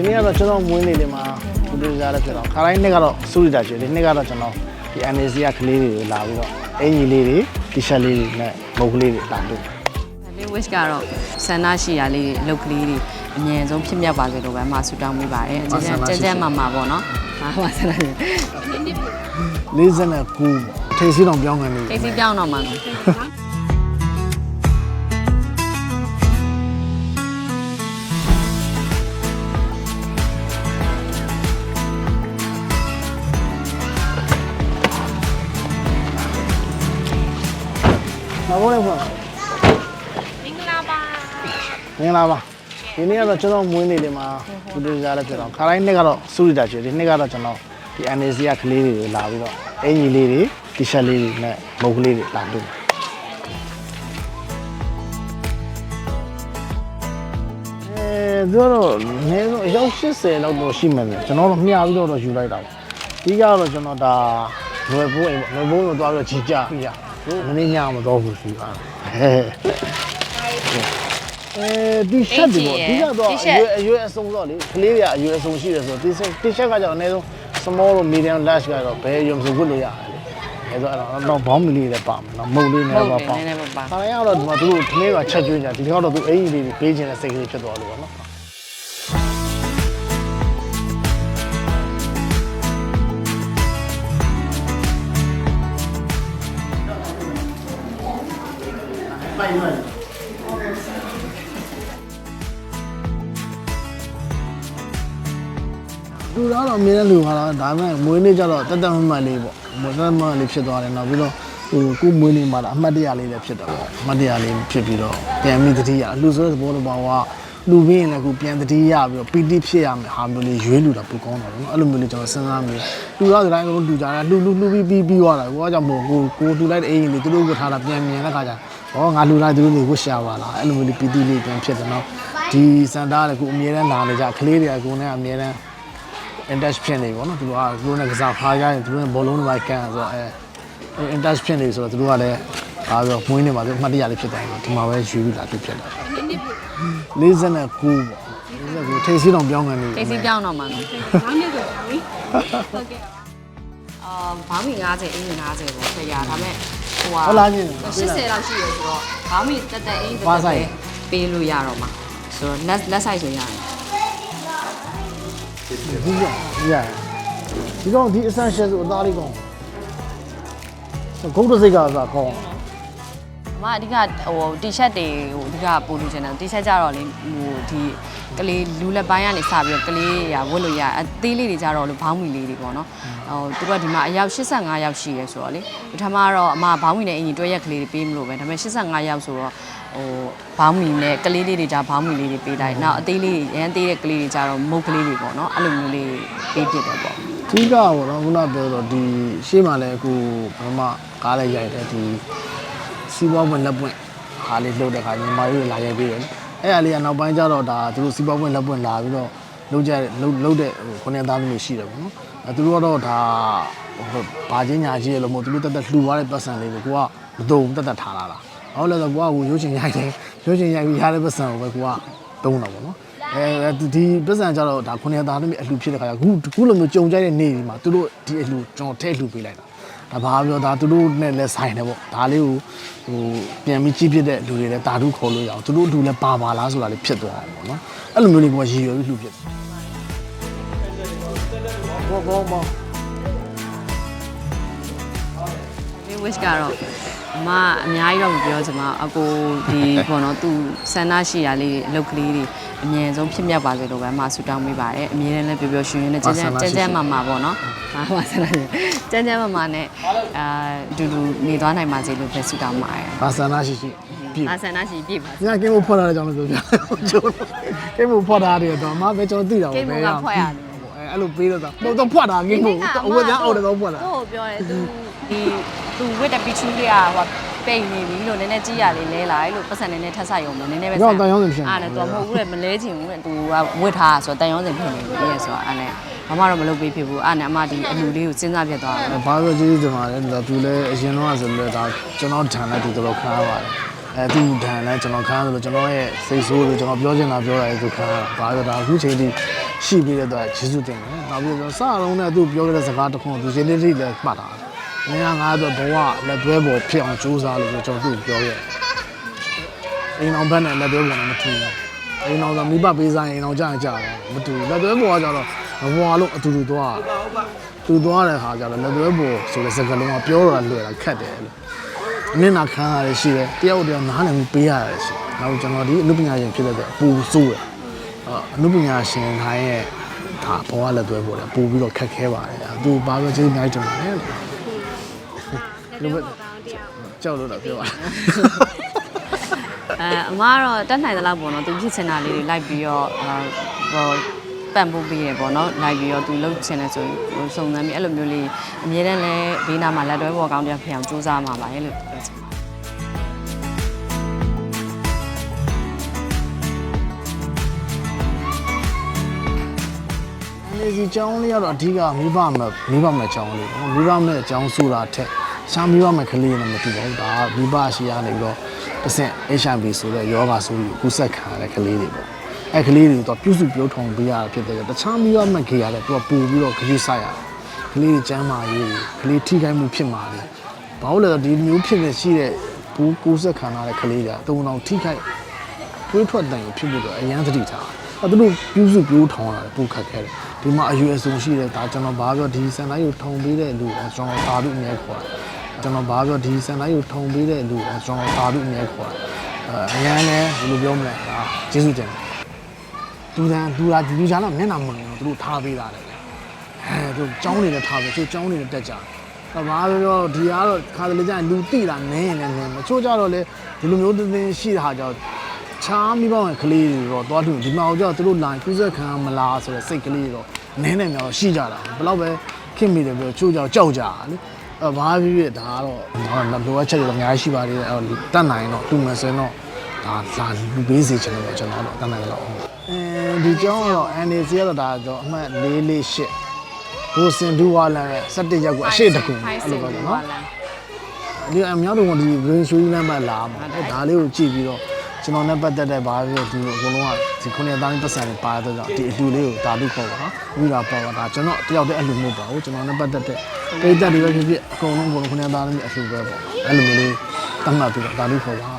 ဒီနေ့ကတော့ကျွန်တော်မွေးနေ့လေးမှာဒီလိုကြားရဖြစ်တော့ခါတိုင်းနေ့ကတော့စူရီတာကျွေးဒီနေ့ကတော့ကျွန်တော်ဒီ NAC ကကလေးတွေကိုလာပြီးတော့အင်ကြီးလေးတွေတီရှပ်လေးတွေနဲ့မုတ်ကလေးတွေလာလို့လေး wish ကတော့ဆန္ဒရှိရာလေးအလုပ်ကလေးတွေအမြဲဆုံးဖြစ်မြောက်ပါစေလို့ပဲအမဆုတောင်းပေးပါတယ်ကျန်းကျန်းကျန်းကျန်းမာမာပေါ့နော်ဟာပါဆန္ဒရှိ49ပေါ့ထိပ်စီးတောင်ပြောင်းကန်နေအိတ်စီပြောင်းတော့မှာနော် မဟုတ်လည်းပေါ့မင်္ဂလာပါမင်္ဂလာပါဒီနေ့ကတော့ကျွန်တော်မွေးနေ့လေးမှာဒီလိုကြားရဖြစ်တော့ခါတိုင်းနေ့ကတော့စူရီတာကျွေးဒီနေ့ကတော့ကျွန်တော်ဒီ NAC ကကလေးတွေကိုလာပြီးတော့အင်ကြီးလေးတွေတီရှပ်လေးတွေနဲ့မုတ်ကလေးတွေလာလို့အဲသူကတော့နည်းဆုံးအယောက်80လောက်တော့ရှိမယ်လေကျွန်တော်တို့မျှပြီးတော့တော့ယူလိုက်တာပေါ့ဒီကတော့ကျွန်တော်ဒါလွယ်ပိုးအိမ်ပေါ့လွယ်ပိုးတော့သွားပြီးတော့ကြီးကြပြရ မင်းညမတော့ဘူးရှိပါအဲဒီရှက်ဒီပေါ့ဒီကတော့အရွယ်အရွယ်အစုံတော့လေကလေးတွေကအရွယ်အစုံရှိတယ်ဆိုတော့ဒီဒီရှက်ကကြောင့်အနည်းဆုံး small လို့ medium large ကတော့ဘယ်ရုံစုဝတ်လို့ရတယ်လေအဲဆိုအဲ့တော့ဘောင်းမီလေးလည်းပါမယ်နော်မုံလေးနဲ့ဟုတ်ပါတယ်ပါနည်းနည်းပါပါခါတိုင်းကတော့ဒီမှာသူတို့ခလေးကချက်ကျွေးကြဒီတစ်ခါတော့သူအင်ကြီးလေးတွေပေးခြင်းတဲ့စိတ်ကလေးဖြစ်သွားလို့ပေါ့နော် ပိုင်မယ်သူတော့အမြဲတမ်းလူခါတော့ဒါပေမဲ့မွေးနေ့ကျတော့တက်တက်မမတ်လေးပေါ့မွေးတက်မမတ်လေးဖြစ်သွားတယ်နောက်ပြီးတော့ဟိုကိုမွေးနေ့မှာတော့အမှတ်တရလေးလည်းဖြစ်တော့အမှတ်တရလေးဖြစ်ပြီးတော့ပြန်ပြီးတတိယလူဆိုတဲ့သဘောလိုပါက လူပြီးရင်လည်းကိုပြန်တတိယပြီးတော့ပီတိဖြစ်ရမယ်ဟာမျိုးလေးရွေးလူတာပိုကောင်းတာပေါ့နော်အဲ့လိုမျိုးလေးကျွန်တော်စဉ်းစားမိလူတော့ဒီတိုင်းလုံးလူကြတာလူလူလူပြီးပြီးပြီးသွားတာကိုကကြောင့်မို့ကိုကိုလူလိုက်တဲ့အိမ်လေးသူတို့ကိုထားတာပြန်မြင်တဲ့ခါကျဟောငါလူလိုက်သူတို့တွေဝတ်ရှာပါလားအဲ့လိုမျိုးလေးပီတိလေးပြန်ဖြစ်တယ်နော်ဒီစန်တာကကိုအမြဲတမ်းလာနေကြကလေးတွေကကိုနဲ့အမြဲတမ်း intouch ဖြစ်နေပေါ့နော်သူတို့ကသူတို့နဲ့ကစားဖားကြရင်သူတို့နဲ့ဘောလုံးတွေကန်ဆိုတော့အဲ intouch ဖြစ်နေဆိုတော့သူတို့ကလည်းအားပြီးတော့မွေးနေမှာသူအမှတ်တရလေးဖြစ်တယ်ဆိုဒီမှာပဲယူပြီးလာဖြစ်ဖြစ်တယ်49ပေါ့49ထိပ်စီးတောင်ပြောင်းကန်နေအိတ်စီပြောင်းတော့မှာနော်နောက်နေ့ဆိုပါပြီဟုတ်ကဲ့အာဘောင်းမီ90အင်း90ပေါ့ဆရာဒါပေမဲ့ဟိုဟာဟုတ်လားချင်း80လောက်ရှိရဆိုတော့ဘောင်းမီတက်တက်အင်းတက်တက်ပေးလို့ရတော့မှာဆိုတော့လက်လက်ဆိုင်ဆိုရတယ်ဒီကရဒီကောင်ဒီ essential ဆိုအသားလေးကောင်း ဂုတ်တစိတ်ကစားကောင်းအမအဓိကဟိုတီရှပ်တွေဟိုအဓိကပို့လို့ချင်တယ်တီရှပ်ကြတော့လေဟိုဒီကလေးလူလက်ပိုင်းကနေစပြီးတော့ကလေးရဝတ်လို့ရအသေးလေးတွေကြတော့လို့ဘောင်းမီလေးတွေပေါ့နော်ဟိုသူကဒီမှာအယောက်85ယောက်ရှိရဲဆိုတော့လေပထမတော့အမဘောင်းမီနဲ့အင်ကြီးတွဲရက်ကလေးတွေပေးမလို့ပဲဒါပေမဲ့85ယောက်ဆိုတော့ဟိုဘောင်းမီနဲ့ကလေးလေးတွေကြဘောင်းမီလေးတွေပေးလိုက်နောက်အသေးလေးရမ်းသေးတဲ့ကလေးတွေကြတော့မုတ်ကလေးတွေပေါ့နော်အဲ့လိုမျိုးလေးပေးဖြစ်တယ်ပေါ့ အဓိကပေါ့နော်ခုနပြောတော့ဒီရှေ့မှာလည်းအခုဘာမှကားလည်းရိုက်တယ်ဒီစီးပွားဝင်လက်ပွင့်အားလေးလှုပ်တဲ့ခါညီမလေးလာရိုက်ပေးတယ်အဲ့အားလေးကနောက်ပိုင်းကျတော့ဒါသူတို့စီးပွားဝင်လက်ပွင့်လာပြီးတော့လှုပ်ကြလှုပ်လှုပ်တဲ့ဟိုခုနှစ်သားသမီးရှိတယ်ပေါ့နော်အဲသူတို့ကတော့ဒါဟိုဘာချင်းညာချင်းလို့မဟုတ်သူတို့တက်တက်လှူသွားတဲ့ပတ်စံလေးကိုကိုကမတုံတက်တက်ထားလာတာဟုတ်လဲဆိုကိုကကိုရုပ်ရှင်ရိုက်တယ်ရုပ်ရှင်ရိုက်ပြီးရတဲ့ပတ်စံကိုပဲကိုကတုံးတာပေါ့နော် အဲဒီပတ်စံကြတော့ဒါခုနှစ်သားသမီးအလှဖြစ်တဲ့ခါကျခုခုလိုမျိုးကြုံကြိုက်တဲ့နေ့ဒီမှာသူတို့ဒီအလှကျွန်တော်ထဲလှပေးလိုက်တာဒါဘာပြောဒါသူတို့နဲ့လည်းဆိုင်တယ်ပေါ့ဒါလေးကိုဟိုပြန်ပြီးကြည့်ဖြစ်တဲ့လူတွေလည်းတာဓုခေါ်လို့ရအောင်သူတို့အလှလည်းပါပါလားဆိုတာလေးဖြစ်သွားတယ်ပေါ့နော်အဲ့လိုမျိုးလေးကရည်ရွယ်ပြီးလှဖြစ်ဘောဘောဘော ဒီ wish ကတော့အမအများကြီးတော့မပြောချင်ပါဘူးအကိုဒီပေါ့နော်သူဆန္ဒရှိရာလေးအလုပ်ကလေးတွေအမြဲဆုံးဖြစ်မြောက်ပါစေလို့ပဲအမဆုတောင်းပေးပါတယ်အမြဲတမ်းလည်းပျော်ပျော်ရွှင်ရွှင်နဲ့ကျန်းကျန်းကျန်းကျန်းမာမာပေါ့နော်ဟာပါဆန္ဒရှိကျန်းကျန်းမာမာနဲ့အာအတူတူနေသွားနိုင်ပါစေလို့ပဲဆုတောင်းပါတယ်ဘာဆန္ဒရှိရှိပြည့်အာဆန္ဒရှိပြည့်ပါညကင်းဖို့ဖွက်လာတဲ့အကြောင်းလို့ပြောပြကျွန်တော်ကင်းဖို့ဖွက်တာတယ်တော့အမပဲကျွန်တော်သိတာကိပေါ့တ်မကဖွဲ့ရတယ် အဲအဲ့လိုပေးတော့တော့တော့ဖွက်တာကင်းဖို့အဝတ်သားအော်တော့ဖွက်လာသူ့ကိုပြောတယ်သူဒီသူဝစ်တဲ့ပီချူးလေးကဟိုပိတ်နေပြီလို့နည်းနည်းကြီးရလေးလဲလိုက်လို့ပတ်စံနည်းနည်းထပ်ဆိုင်အောင်မနည်းနည်းပဲတော့တန်ရုံးစင်ဖြစ်နေအားနဲ့သူမဟုတ်ဘူးလေမလဲချင်ဘူးလေသူကဝစ်ထားဆိုတော့တန်ရုံးစင်ဖြစ်နေပြီရဲ့ဆိုတော့အားနဲ့မမတော့မလုပ်ပေးဖြစ်ဘူးအားနဲ့အမဒီအလူလေးကိုစဉ်းစားပြတ်သွားတယ်ဘာလို့ကျေးဇူးတင်ပါတယ်ဒါသူလည်းအရင်တော့ဆိုလည်းဒါကျွန်တော်ဓာန်နဲ့သူတော်ခါရပါတယ်အဲသူဓာန်နဲ့ကျွန်တော်ခါရဆိုလို့ကျွန်တော်ရဲ့စိတ်ဆိုးလို့ကျွန်တော်ပြောချင်တာပြောရတယ်သူခါရဘာလို့ဒါအခုချိန်ထိ ရှိပြီးတဲ့အတွက်ယေရှုတင်တယ်နောက်ပြီးတော့စအောင်နဲ့သူပြောခဲ့တဲ့စကားတစ်ခုသူရှင်လေးလေးလည်းမှတ်တာမင်းကငါတော့ဘဝလက်သွဲပေါ်ဖြစ်အောင်ကြိုးစားလို့ကျွန်တော်သူ့ပြောခဲ့အိမ်အောင်ဘက်နဲ့လက်သွဲပေါ်နဲ့မထူဘူးအိမ်အောင်ဆိုမိဘပေးစားရင်အိမ်အောင်ကြာရင်ကြာတယ်မတူဘူးလက်သွဲပေါ်ကကြတော့ဘဝလုံးအတူတူသွားတူသွားတဲ့ခါကျတော့လက်သွဲပေါ်ဆိုတဲ့စကားလုံးကပြောတော့လွယ်တာခက်တယ်လို့နင့်နာခံရတယ်ရှိတယ်တယောက်တယောက်နားလည်မှုပေးရတယ်ရှိတယ်နောက်ကျွန်တော်ဒီအနုပညာရှင်ဖြစ်တဲ့အတွက်ပူဆိုးတယ် အာအနုပညာရှင်တိုင်းရဲ့ဒါဘောကလည်းတွဲပေါ်တယ်ပူပြီးတော့ခက်ခဲပါတယ်သူဘာပဲချင်းအများကြီးတင်ပါတယ်လို့လက်တော့ကောင်းတရားကြောက်လို့တော့ပြောပါအဲအမကတော့တက်နိုင်သလောက်ပေါ့နော်သူဖြစ်ချင်တာလေးတွေလိုက်ပြီးတော့အာဟိုပံ့ပိုးပေးရပေါ့နော်လိုက်ပြီးတော့သူလှုပ်ချင်တယ်ဆိုရင်ဟိုစုံစမ်းပြီးအဲ့လိုမျိုးလေးအမြဲတမ်းလဲဘေးနားမှာလက်တွဲပေါ်ကောင်းတရားဖြစ်အောင်စူးစမ်းမှာပါရဲ့လို့ပြောချင် နေစီကျောင်းလေးကတော့အဓိကမိဘမဲ့မိဘမဲ့ကျောင်းလေးပေါ့မိဘမဲ့ကျောင်းဆိုတာထက်ရှားမိဘမဲ့ကလေးနဲ့မတူပါဘူးဒါမိဘရှိရနေပြီးတော့တစ်ဆင့် HIV ဆိုတဲ့ယောဂဆိုပြီးကူးဆက်ခံရတဲ့ကလေးတွေပေါ့အဲကလေးတွေတော့ပြုစုပြောထုံပေးရတာဖြစ်တဲ့တခြားမိဘမဲ့ခေရတယ်သူကပူပြီးတော့ခရီးဆိုင်ရတယ်ကလေးတွေကျမ်းမာရေးကလေးထိခိုက်မှုဖြစ်မှာလေဘာလို့လဲဆိုတော့ဒီမျိုးဖြစ်နေရှိတဲ့ဘူးကူးဆက်ခံရတဲ့ကလေးတွေကတုံအောင်ထိခိုက်တွေးထွက်တိုင်ဖြစ်ဖို့တော့အရန်သတိထားအဲသူတို့ပြုစုပြိုးထောင်လာတယ်ပူခတ်ခဲတယ် ဒီမှာအယူအဆရှိတယ်ဒါကျွန်တော်ဘာပြောဒီစံတိုင်းကိုထုံပေးတဲ့လူကကျွန်တော်သာဓုအမြဲခေါ်တယ်ကျွန်တော်ဘာပြောဒီစံတိုင်းကိုထုံပေးတဲ့လူကကျွန်တော်သာဓုအမြဲခေါ်တယ်အဲအရန်လည်းဘယ်လိုပြောမလဲဒါကျေးဇူးတင်တယ်သူတန်းသူကဒီလူချာတော့မျက်နှာမဝင်တော့သူတို့ထားပေးတာလေအဲသူကြောင်းနေလည်းထားပေးသူကြောင်းနေလည်းတက်ကြတယ်တော့ဘာပြောပြောဒီကတော့ခါတလေကျရင်လူတိတာနင်းရင်လည်းနင်းမချို့ကြတော့လေဒီလိုမျိုးတင်းတင်းရှိတာဟာကြောင့် ချားမိဘဝင်ကလေးတွေတော့တွားထုဒီမှာတော့သူတို့လိုင်းကူးဆက်ခံရမလားဆိုတဲ့စိတ်ကလေးတွေတော့နည်းနေများတော့ရှိကြတာဘယ်တော့ပဲခင်မိတယ်ပြောချိုးကြောက်ကြောက်ကြတာလေအဲဘာဖြစ်ဖြစ်ဒါကတော့တော့လိုအပ်ချက်တွေတော့အများကြီးရှိပါသေးတယ်အဲတတ်နိုင်တော့တူမယ်ဆိုရင်တော့ဒါလာလူပေးစီချင်တယ်ကျွန်တော်တော့တတ်နိုင်တော့အဲဒီကျောင်းကတော့ NAC ကတော့ဒါတော့အမှတ်448ဘိုစင်ဒူဝါလန်ရဲ့17ရက်ကိုအရှိတကူအဲ့လိုပဲနော်ဒီအများတို့ကဒီ brain swing နဲ့မှလာမှာအဲဒါလေးကိုကြည့်ပြီးတော့ ကျွန်တော်နဲ့ပတ်သက်တဲ့ဘာဖြစ်ဖြစ်ဒီအကုန်လုံးကဒီခုနှစ်သားပတ်စံတွေပါတဲ့ကြောင့်ဒီအလှူလေးကိုဒါတို့ခေါ်ပါနော်ဝိရာပေါ်ပါဒါကျွန်တော်တယောက်တည်းအလှူမဟုတ်ပါဘူးကျွန်တော်နဲ့ပတ်သက်တဲ့ပိတ်သက်တွေပဲဖြစ်ဖြစ်အကုန်လုံးအကုန်လုံးခုနှစ်သားတွေအလှူပဲပေါ့အဲ့လိုမျိုးလေးတတ်မှတ်ပြီးတော့ဒါတို့ခေါ်ပါ